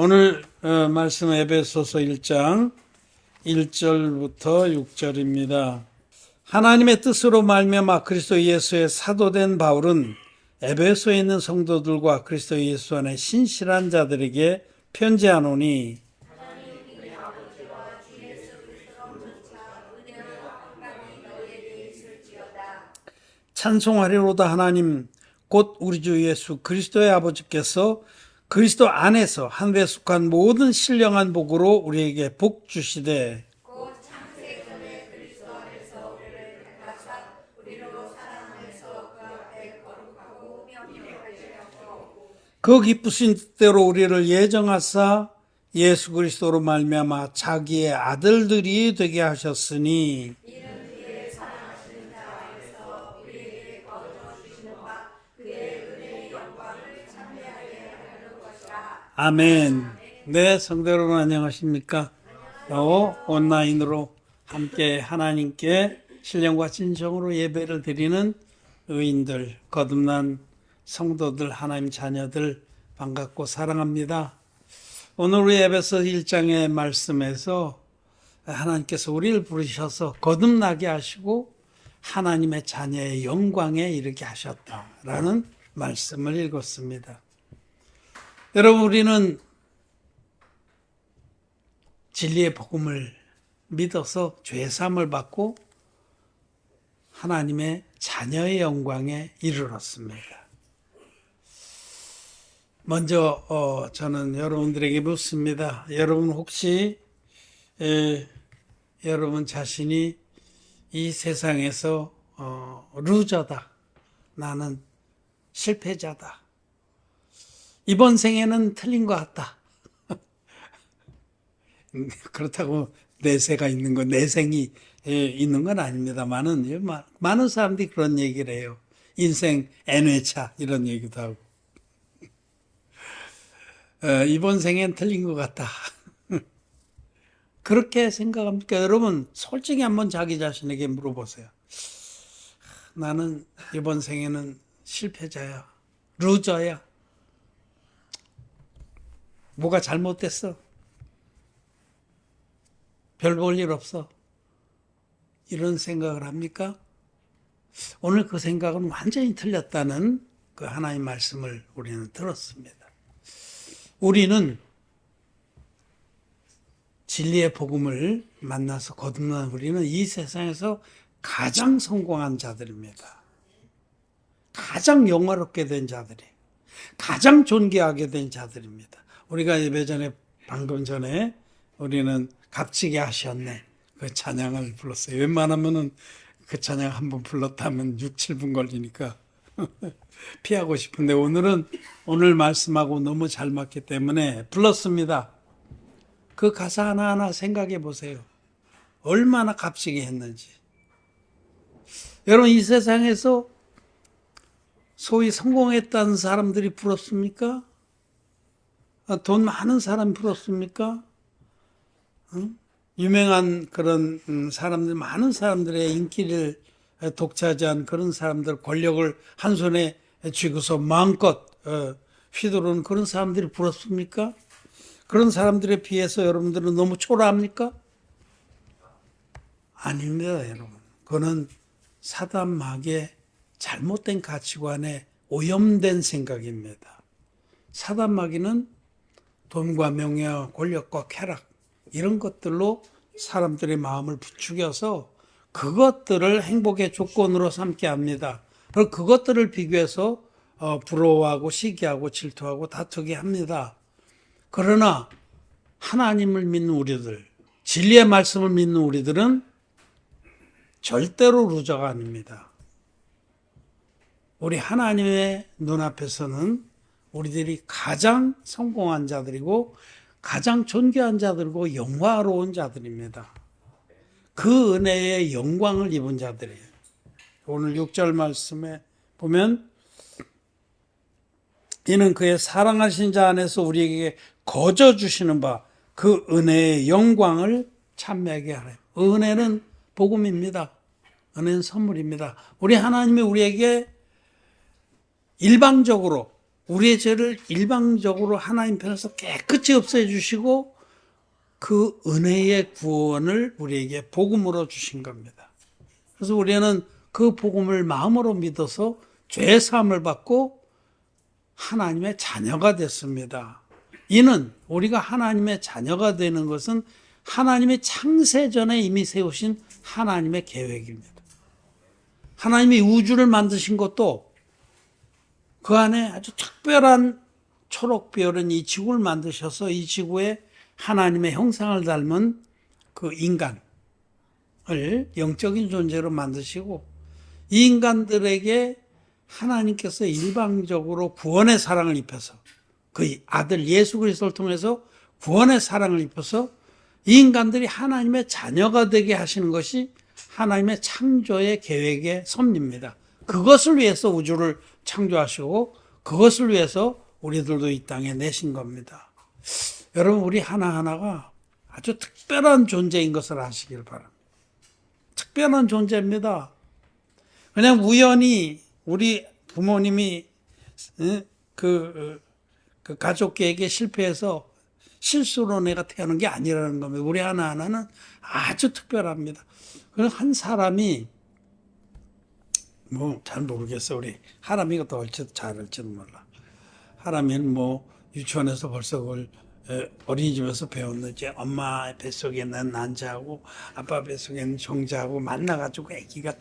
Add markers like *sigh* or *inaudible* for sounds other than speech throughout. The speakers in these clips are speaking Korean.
오늘 어, 말씀 에베소서 1장 1절부터 6절입니다. 하나님의 뜻으로 말미암아 그리스도 예수의 사도된 바울은 에베소에 있는 성도들과 그리스도 예수 안에 신실한 자들에게 편지하노니 찬송하리로다 하나님 곧 우리 주 예수 그리스도의 아버지께서 그리스도 안에서 하늘에 속한 모든 신령한 복으로 우리에게 복 주시되 그 기쁘신 뜻대로 우리를 예정하사 예수 그리스도로 말미암아 자기의 아들들이 되게 하셨으니 아멘. 네, 성도 여러분 안녕하십니까? 또 온라인으로 함께 하나님께 신령과 진정으로 예배를 드리는 의인들, 거듭난 성도들, 하나님 자녀들 반갑고 사랑합니다. 오늘 우리 에베소 1장의 말씀에서 하나님께서 우리를 부르셔서 거듭나게 하시고 하나님의 자녀의 영광에 이르게 하셨다라는 말씀을 읽었습니다. 여러분 우리는 진리의 복음을 믿어서 죄 사함을 받고 하나님의 자녀의 영광에 이르렀습니다. 먼저 어, 저는 여러분들에게 묻습니다. 여러분 혹시 에, 여러분 자신이 이 세상에서 어, 루저다, 나는 실패자다. 이번 생에는 틀린 것 같다. *laughs* 그렇다고 내세가 있는 건, 내생이 예, 있는 건 아닙니다만은, 많은 사람들이 그런 얘기를 해요. 인생 N회차, 이런 얘기도 하고. *laughs* 어, 이번 생엔 틀린 것 같다. *laughs* 그렇게 생각합니까? 여러분, 솔직히 한번 자기 자신에게 물어보세요. 나는 이번 생에는 실패자야. 루저야. 뭐가 잘못됐어? 별 볼 일 없어. 이런 생각을 합니까? 오늘 그 생각은 완전히 틀렸다는 그 하나의 말씀을 우리는 들었습니다. 우리는 진리의 복음을 만나서 거듭난 우리는 이 세상에서 가장 성공한 자들입니다. 가장 영화롭게 된 자들이, 가장 존귀하게 된 자들입니다. 우리가 예배 전에 방금 전에 우리는 값지게 하셨네. 그 찬양을 불렀어요. 웬만하면은 그 찬양 한번 불렀다면 6, 7분 걸리니까 *laughs* 피하고 싶은데 오늘은 오늘 말씀하고 너무 잘 맞기 때문에 불렀습니다. 그 가사 하나하나 생각해 보세요. 얼마나 값지게 했는지. 여러분 이 세상에서 소위 성공했다는 사람들이 부럽습니까? 아, 돈 많은 사람이 부럽습니까? 응? 유명한 그런 음, 사람들, 많은 사람들의 인기를 독차지한 그런 사람들, 권력을 한 손에 쥐고서 마음껏 어, 휘두르는 그런 사람들이 부럽습니까? 그런 사람들에 비해서 여러분들은 너무 초라합니까? 아닙니다, 여러분. 그거는 사단막의 잘못된 가치관에 오염된 생각입니다. 사단 마귀는 돈과 명예와 권력과 쾌락 이런 것들로 사람들의 마음을 부추겨서 그것들을 행복의 조건으로 삼게 합니다. 그리고 그것들을 비교해서 어, 부러워하고 시기하고 질투하고 다투게 합니다. 그러나 하나님을 믿는 우리들, 진리의 말씀을 믿는 우리들은 절대로 루저가 아닙니다. 우리 하나님의 눈앞에서는 우리들이 가장 성공한 자들이고 가장 존귀한 자들이고 영화로운 자들입니다. 그 은혜의 영광을 입은 자들이에요. 오늘 6절 말씀에 보면 이는 그의 사랑하신 자 안에서 우리에게 거저 주시는 바 그 은혜의 영광을 참매하게 하래요. 은혜는 복음입니다. 은혜는 선물입니다. 우리 하나님이 우리에게 일방적으로 우리의 죄를 일방적으로 하나님 편에서 깨끗이 없애 주시고 그 은혜의 구원을 우리에게 복음으로 주신 겁니다. 그래서 우리는 그 복음을 마음으로 믿어서 죄 사함을 받고 하나님의 자녀가 됐습니다. 이는 우리가 하나님의 자녀가 되는 것은 하나님의 창세 전에 이미 세우신 하나님의 계획입니다. 하나님이 우주를 만드신 것도 그 안에 아주 특별한 초록별은 이 지구를 만드셔서 이 지구에 하나님의 형상을 닮은 그 인간을 영적인 존재로 만드시고 이 인간들에게 하나님께서 일방적으로 구원의 사랑을 입혀서 그 아들 예수 그리스도를 통해서 구원의 사랑을 입혀서 이 인간들이 하나님의 자녀가 되게 하시는 것이 하나님의 창조의 계획의 섭리입니다. 그것을 위해서 우주를 창조하시고 그것을 위해서 우리들도 이 땅에 내신 겁니다. 여러분 우리 하나하나가 아주 특별한 존재인 것을 아시길 바랍니다. 특별한 존재입니다. 그냥 우연히 우리 부모님이 어, 그, 그 가족 계획에 실패해서 실수로 내가 태어난 게 아니라는 겁니다. 우리 하나하나는 아주 특별합니다. 그런 한 사람이 뭐 잘 모르겠어 우리 하람이가 더 얼추 잘 알지는 몰라. 하람이는 뭐 유치원에서 벌써 그걸 에, 어린이집에서 배웠는지 엄마 뱃속에는 난자하고 아빠 뱃속에는 정자하고 만나가지고 애기가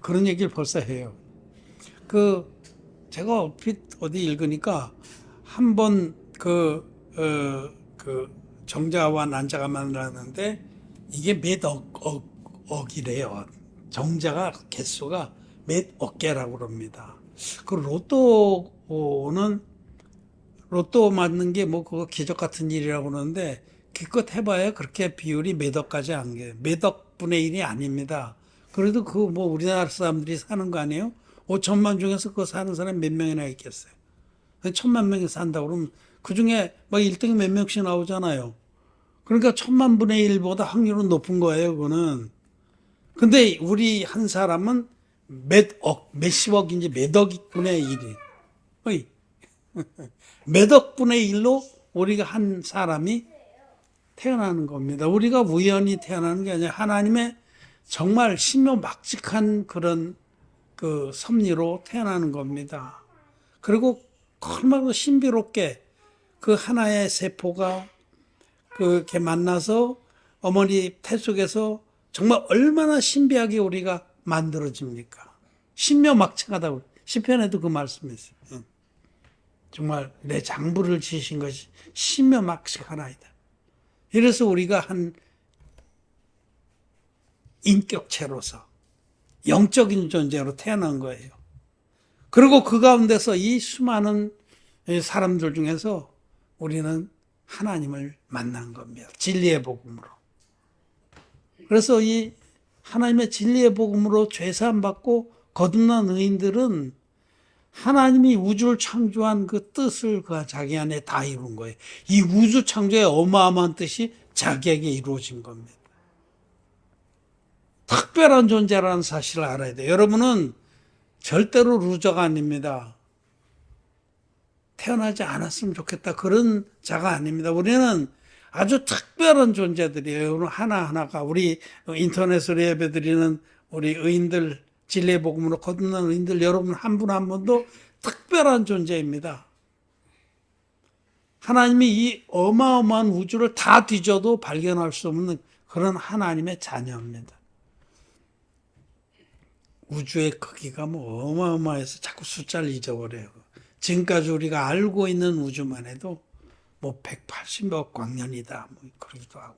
그런 얘기를 벌써 해요. 그 제가 얼핏 어디 읽으니까 한 번그 어, 그 정자와 난자가 만나는데 이게 몇 억, 억, 억이래요. 정자가 개수가 몇억 개라고 그럽니다. 그 로또는 로또 맞는 게 뭐 그거 기적 같은 일이라고 그러는데 기껏 해봐야 그렇게 비율이 몇 억까지 안 게. 몇 억 분의 일이 아닙니다. 그래도 그 뭐 우리나라 사람들이 사는 거 아니에요? 5천만 중에서 그거 사는 사람 몇 명이나 있겠어요? 천만 명이 산다 그러면 그 중에 막 1등이 몇 명씩 나오잖아요. 그러니까 천만 분의 1보다 확률은 높은 거예요, 그거는. 근데 우리 한 사람은 몇 억, 몇십억인지 몇 억분의 1이. 어이. *laughs* 몇 억분의 1로 우리가 한 사람이 태어나는 겁니다. 우리가 우연히 태어나는 게 아니라 하나님의 정말 신묘막직한 그런 그 섭리로 태어나는 겁니다. 그리고 얼마나 신비롭게 그 하나의 세포가 그렇게 만나서 어머니 태 속에서 정말 얼마나 신비하게 우리가 만들어집니까? 신묘막측하다고 시편에도 그 말씀이 있어요. 응. 정말 내 장부를 지으신 것이 신묘막측하나이다. 이래서 우리가 한 인격체로서 영적인 존재로 태어난 거예요. 그리고 그 가운데서 이 수많은 사람들 중에서 우리는 하나님을 만난 겁니다. 진리의 복음으로. 그래서 이 하나님의 진리의 복음으로 죄사함 받고 거듭난 의인들은 하나님이 우주를 창조한 그 뜻을 그 자기 안에 다 이룬 거예요. 이 우주 창조의 어마어마한 뜻이 자기에게 이루어진 겁니다. 특별한 존재라는 사실을 알아야 돼요. 여러분은 절대로 루저가 아닙니다. 태어나지 않았으면 좋겠다. 그런 자가 아닙니다. 우리는 아주 특별한 존재들이에요. 오늘 하나하나가 우리 인터넷으로 예배 드리는 우리 의인들, 진리의 복음으로 거듭난 의인들 여러분 한분한 분도 특별한 존재입니다. 하나님이 이 어마어마한 우주를 다 뒤져도 발견할 수 없는 그런 하나님의 자녀입니다. 우주의 크기가 뭐 어마어마해서 자꾸 숫자를 잊어버려요. 지금까지 우리가 알고 있는 우주만 해도 뭐 180억 광년이다. 뭐 그러기도 하고.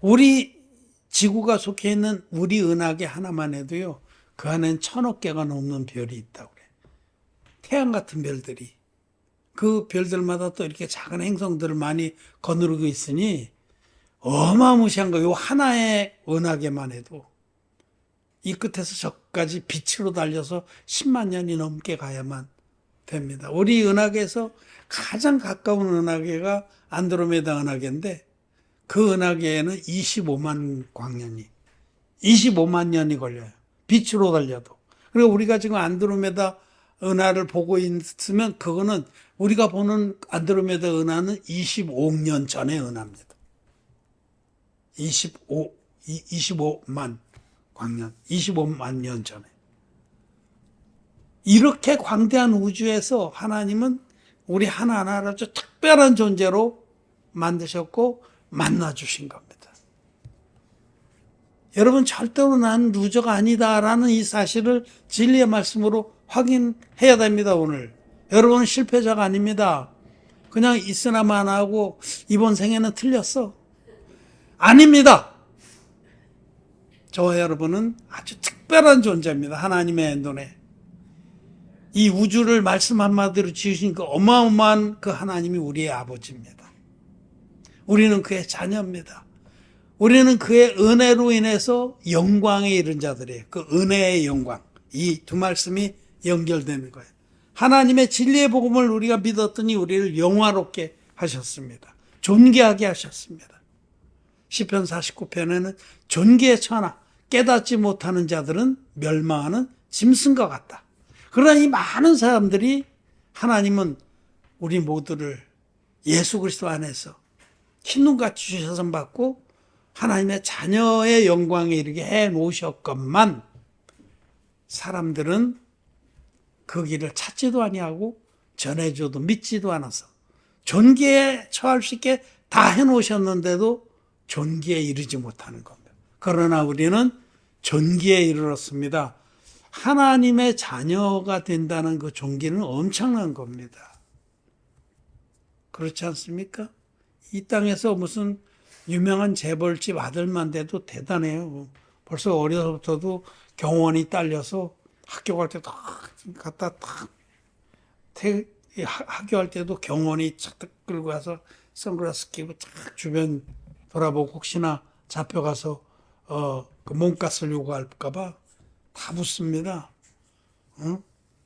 우리 지구가 속해 있는 우리 은하계 하나만 해도요. 그 안엔 천억 개가 넘는 별이 있다고 그래. 태양 같은 별들이. 그 별들마다 또 이렇게 작은 행성들을 많이 거느리고 있으니 어마무시한 거요. 하나의 은하계만 해도 이 끝에서 저까지 빛으로 달려서 10만 년이 넘게 가야만 됩니다. 우리 은하계에서 가장 가까운 은하계가 안드로메다 은하계인데 그 은하계에는 25만 광년이 25만 년이 걸려요. 빛으로 달려도. 그리고 우리가 지금 안드로메다 은하를 보고 있으면 그거는 우리가 보는 안드로메다 은하는 25억 년 전의 은하입니다. 25, 25만 광년, 25만 년 전에. 이렇게 광대한 우주에서 하나님은 우리 하나하나를 아주 특별한 존재로 만드셨고 만나주신 겁니다. 여러분 절대로 난 루저가 아니다라는 이 사실을 진리의 말씀으로 확인해야 됩니다, 오늘. 여러분은 실패자가 아닙니다. 그냥 있으나만 하고 이번 생에는 틀렸어. 아닙니다. 저와 여러분은 아주 특별한 존재입니다. 하나님의 눈에. 이 우주를 말씀 한마디로 지으신 그 어마어마한 그 하나님이 우리의 아버지입니다. 우리는 그의 자녀입니다. 우리는 그의 은혜로 인해서 영광에 이른 자들이에요. 그 은혜의 영광. 이 두 말씀이 연결되는 거예요. 하나님의 진리의 복음을 우리가 믿었더니 우리를 영화롭게 하셨습니다. 존귀하게 하셨습니다. 시편 49편에는 존귀에 처하나 깨닫지 못하는 자들은 멸망하는 짐승과 같다. 그러나 이 많은 사람들이 하나님은 우리 모두를 예수 그리스도 안에서 흰눈같이 주셔서 받고 하나님의 자녀의 영광에 이르게 해 놓으셨건만 사람들은 그 길을 찾지도 아니하고 전해줘도 믿지도 않아서 존귀에 처할 수 있게 다 해놓으셨는데도 존귀에 이르지 못하는 겁니다. 그러나 우리는 존귀에 이르렀습니다. 하나님의 자녀가 된다는 그 존귀는 엄청난 겁니다. 그렇지 않습니까? 이 땅에서 무슨 유명한 재벌집 아들만 돼도 대단해요. 벌써 어려서부터도 경원이 딸려서 학교 갈때딱 갖다 딱 태, 학교 할 때도 경원이 착 끌고 가서 선글라스 끼고 딱 주변 돌아보고 혹시나 잡혀가서 어, 그 몸값을 요구할까봐 다 붙습니다. 어?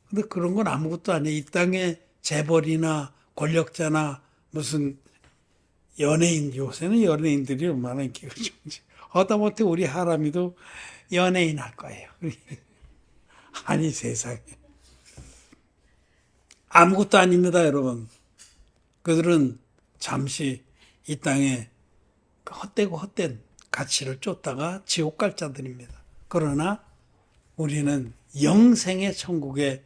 근데 그런 건 아무것도 아니에요. 이 땅에 재벌이나 권력자나 무슨 연예인, 요새는 연예인들이 얼마나 인기가 좋은지. 하다못해 우리 하람이도 연예인 할 거예요. *laughs* 아니 세상에. 아무것도 아닙니다, 여러분. 그들은 잠시 이 땅에 그 헛되고 헛된 가치를 쫓다가 지옥 갈 자들입니다. 그러나 우리는 영생의 천국의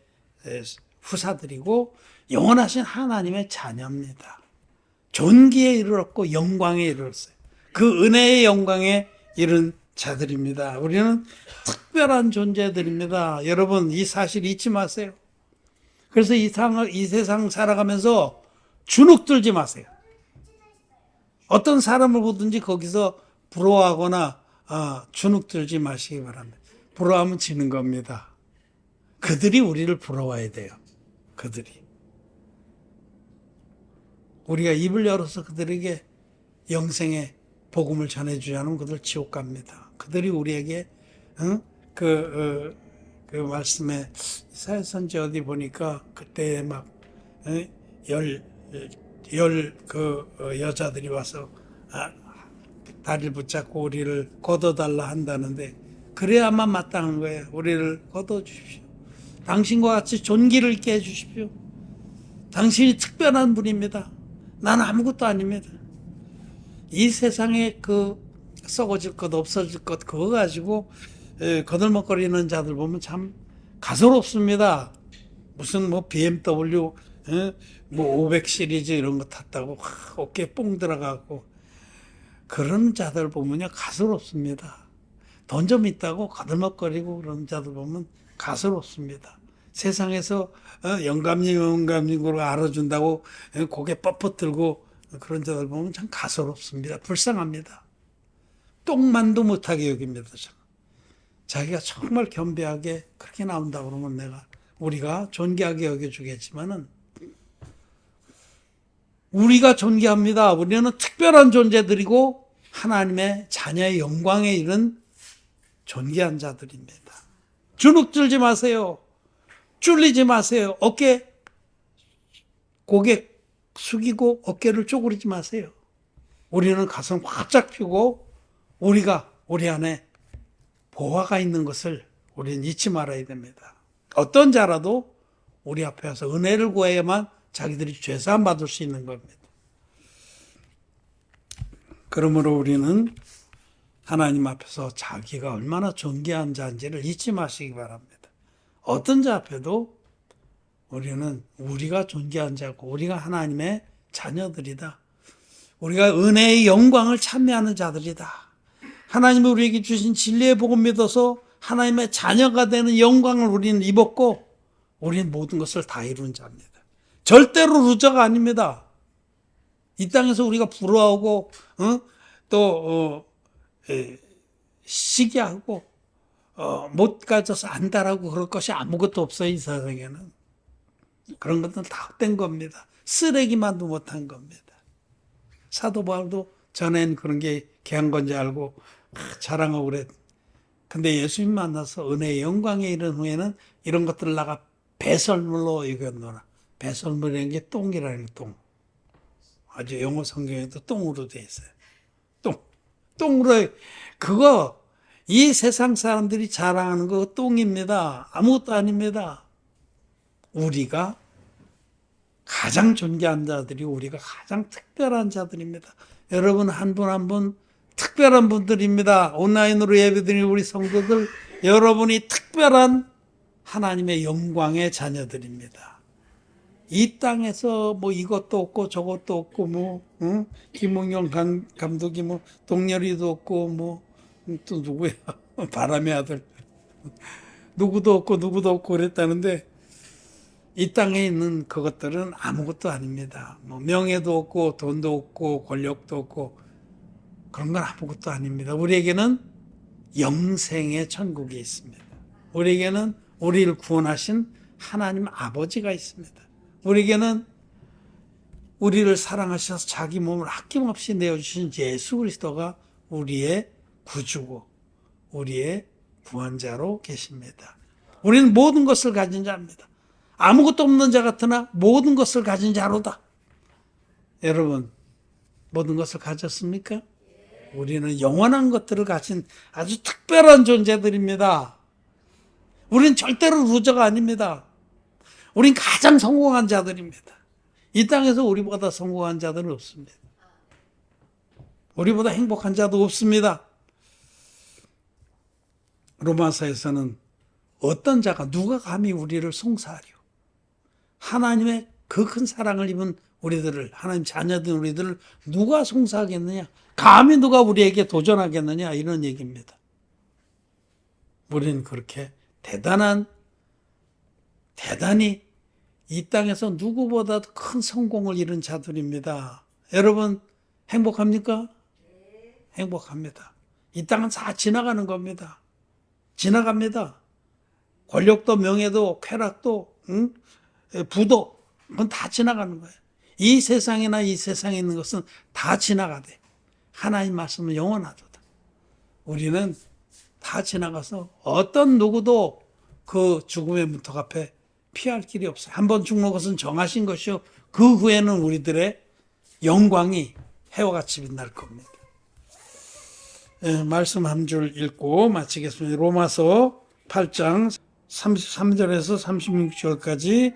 후사들이고 영원하신 하나님의 자녀입니다. 존귀에 이르렀고 영광에 이르렀어요. 그 은혜의 영광에 이른 자들입니다. 우리는 특별한 존재들입니다. 여러분 이 사실 잊지 마세요. 그래서 이, 상, 이 세상 살아가면서 주눅 들지 마세요. 어떤 사람을 보든지 거기서 부러워하거나 아, 주눅 들지 마시기 바랍니다. 부러워하면 지는 겁니다. 그들이 우리를 부러워야 돼요. 그들이. 우리가 입을 열어서 그들에게 영생의 복음을 전해주지 않으면 그들 지옥 갑니다. 그들이 우리에게 응? 그, 어, 그 말씀에 이사야 선지 어디 보니까 그때 막열열그 어, 여자들이 와서 아, 다리를 붙잡고 우리를 걷어달라 한다는데 그래야만 마땅한 거예요. 우리를 걷어 주십시오. 당신과 같이 존귀를 해 주십시오. 당신이 특별한 분입니다. 나는 아무것도 아닙니다. 이 세상에 그 썩어질 것 없어질 것 그거 가지고 거들먹거리는 자들 보면 참 가소롭습니다. 무슨 뭐 BMW 뭐500 시리즈 이런 거 탔다고 어깨 뽕 들어가고 그런 자들 보면요 가소롭습니다. 돈 좀 있다고 거들먹거리고 그런 자들 보면 가소롭습니다. 세상에서 어, 영감님 영감님으로 알아준다고 고개 뻣뻣 들고 그런 자들 보면 참 가소롭습니다. 불쌍합니다. 똥만도 못하게 여깁니다. 자기가 정말 겸비하게 그렇게 나온다 그러면 내가 우리가 존귀하게 여겨주겠지만은 우리가 존귀합니다. 우리는 특별한 존재들이고 하나님의 자녀의 영광에 이른 존귀한 자들입니다. 주눅 들지 마세요. 쫄리지 마세요. 어깨, 고개 숙이고 어깨를 쪼그리지 마세요. 우리는 가슴 활짝 펴고 우리가 우리 안에 보화가 있는 것을 우리는 잊지 말아야 됩니다. 어떤 자라도 우리 앞에 와서 은혜를 구해야만 자기들이 죄사함 받을 수 있는 겁니다. 그러므로 우리는 하나님 앞에서 자기가 얼마나 존귀한 자인지를 잊지 마시기 바랍니다. 어떤 자 앞에도 우리는 우리가 존귀한 자고 우리가 하나님의 자녀들이다. 우리가 은혜의 영광을 참여하는 자들이다. 하나님이 우리에게 주신 진리의 복음 믿어서 하나님의 자녀가 되는 영광을 우리는 입었고 우리는 모든 것을 다 이룬 자입니다. 절대로 루저가 아닙니다. 이 땅에서 우리가 부러워하고 어? 또 어, 에, 시기하고 어, 못 가져서 안다라고 그럴 것이 아무것도 없어요 이 세상에는 그런 것들은 다 헛된 겁니다. 쓰레기만도 못한 겁니다. 사도 바울도 전엔 그런 게 귀한 건지 알고 아, 자랑하고 그랬. 근데 예수님 만나서 은혜의 영광에 이른 후에는 이런 것들을 나가 배설물로 이겼노라. 배설물이라는 게 똥이라는 게 똥. 아주 영어 성경에도 똥으로 돼 있어요. 똥. 똥으로, 그거, 이 세상 사람들이 자랑하는 거 똥입니다. 아무것도 아닙니다. 우리가 가장 존귀한 자들이 우리가 가장 특별한 자들입니다. 여러분 한 분 한 분 특별한 분들입니다. 온라인으로 예배드리는 우리 성도들 여러분이 특별한 하나님의 영광의 자녀들입니다. 이 땅에서 뭐 이것도 없고 저것도 없고 뭐 응? 김웅영 감, 감독이 뭐 동렬이도 없고 뭐 또 누구야 *laughs* 바람의 아들 누구도 없고 누구도 없고 그랬다는데 이 땅에 있는 그것들은 아무것도 아닙니다. 뭐 명예도 없고 돈도 없고 권력도 없고 그런 건 아무것도 아닙니다. 우리에게는 영생의 천국이 있습니다. 우리에게는 우리를 구원하신 하나님 아버지가 있습니다. 우리에게는 우리를 사랑하셔서 자기 몸을 아낌없이 내어주신 예수 그리스도가 우리의 구주고 우리의 구원자로 계십니다. 우리는 모든 것을 가진 자입니다. 아무것도 없는 자 같으나 모든 것을 가진 자로다. 여러분, 모든 것을 가졌습니까? 우리는 영원한 것들을 가진 아주 특별한 존재들입니다. 우리는 절대로 루저가 아닙니다. 우린 가장 성공한 자들입니다. 이 땅에서 우리보다 성공한 자들은 없습니다. 우리보다 행복한 자도 없습니다. 로마서에서는 어떤 자가 누가 감히 우리를 송사하려 하나님의 그 큰 사랑을 입은 우리들을 하나님 자녀된 우리들을 누가 송사하겠느냐 감히 누가 우리에게 도전하겠느냐 이런 얘기입니다. 우리는 그렇게 대단한 대단히 이 땅에서 누구보다도 큰 성공을 이룬 자들입니다. 여러분 행복합니까? 행복합니다. 이 땅은 다 지나가는 겁니다. 지나갑니다. 권력도 명예도 쾌락도 응? 부도 그건 다 지나가는 거예요. 이 세상이나 이 세상에 있는 것은 다 지나가대. 하나님 말씀은 영원하도다. 우리는 다 지나가서 어떤 누구도 그 죽음의 문턱 앞에 피할 길이 없어요. 한 번 죽는 것은 정하신 것이요. 그 후에는 우리들의 영광이 해와 같이 빛날 겁니다. 예, 말씀 한 줄 읽고 마치겠습니다. 로마서 8장 33절에서 36절까지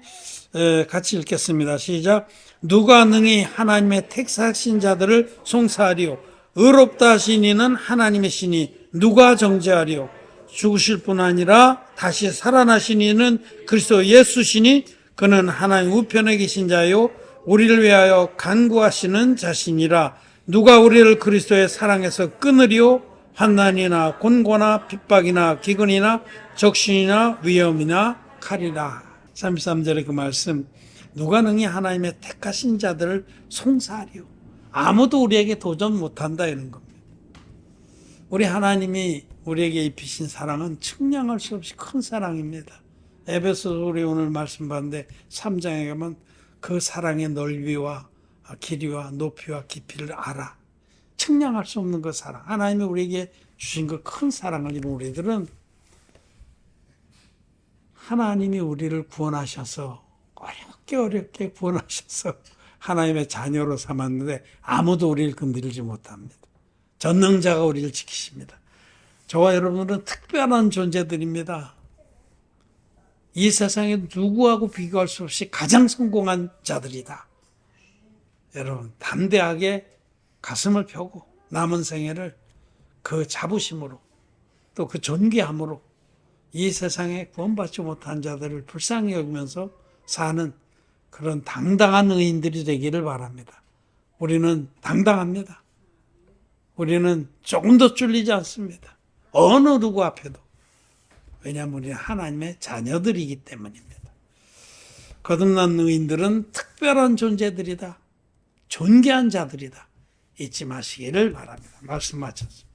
예, 같이 읽겠습니다. 시작. 누가 능히 하나님의 택사하신 자들을 송사하리요. 의롭다 하신 이는 하나님의 신이 누가 정죄하리요. 죽으실 뿐 아니라 다시 살아나신 이는 그리스도 예수시니 그는 하나님 우편에 계신 자요. 우리를 위하여 간구하시는 자신이라. 누가 우리를 그리스도의 사랑에서 끊으리요? 환난이나 곤고나 핍박이나 기근이나 적신이나 위험이나 칼이라. 33절의 그 말씀. 누가 능히 하나님의 택하신 자들을 송사하리요. 아무도 우리에게 도전 못한다 이런 겁니다. 우리 하나님이 우리에게 입히신 사랑은 측량할 수 없이 큰 사랑입니다. 에베소 우리 오늘 말씀 봤는데 3장에 가면 그 사랑의 넓이와 길이와 높이와 깊이를 알아. 측량할 수 없는 그 사랑. 하나님이 우리에게 주신 그 큰 사랑을 이룬 우리들은 하나님이 우리를 구원하셔서 어렵게 어렵게 구원하셔서 하나님의 자녀로 삼았는데 아무도 우리를 건드리지 못합니다. 전능자가 우리를 지키십니다. 저와 여러분은 특별한 존재들입니다. 이 세상에 누구하고 비교할 수 없이 가장 성공한 자들이다. 여러분, 담대하게 가슴을 펴고 남은 생애를 그 자부심으로 또 그 존귀함으로 이 세상에 구원받지 못한 자들을 불쌍히 여기면서 사는 그런 당당한 의인들이 되기를 바랍니다. 우리는 당당합니다. 우리는 조금도 쫄리지 않습니다. 어느 누구 앞에도. 왜냐하면 우리는 하나님의 자녀들이기 때문입니다. 거듭난 의인들은 특별한 존재들이다. 존귀한 자들이다. 잊지 마시기를 바랍니다. 말씀 마쳤습니다.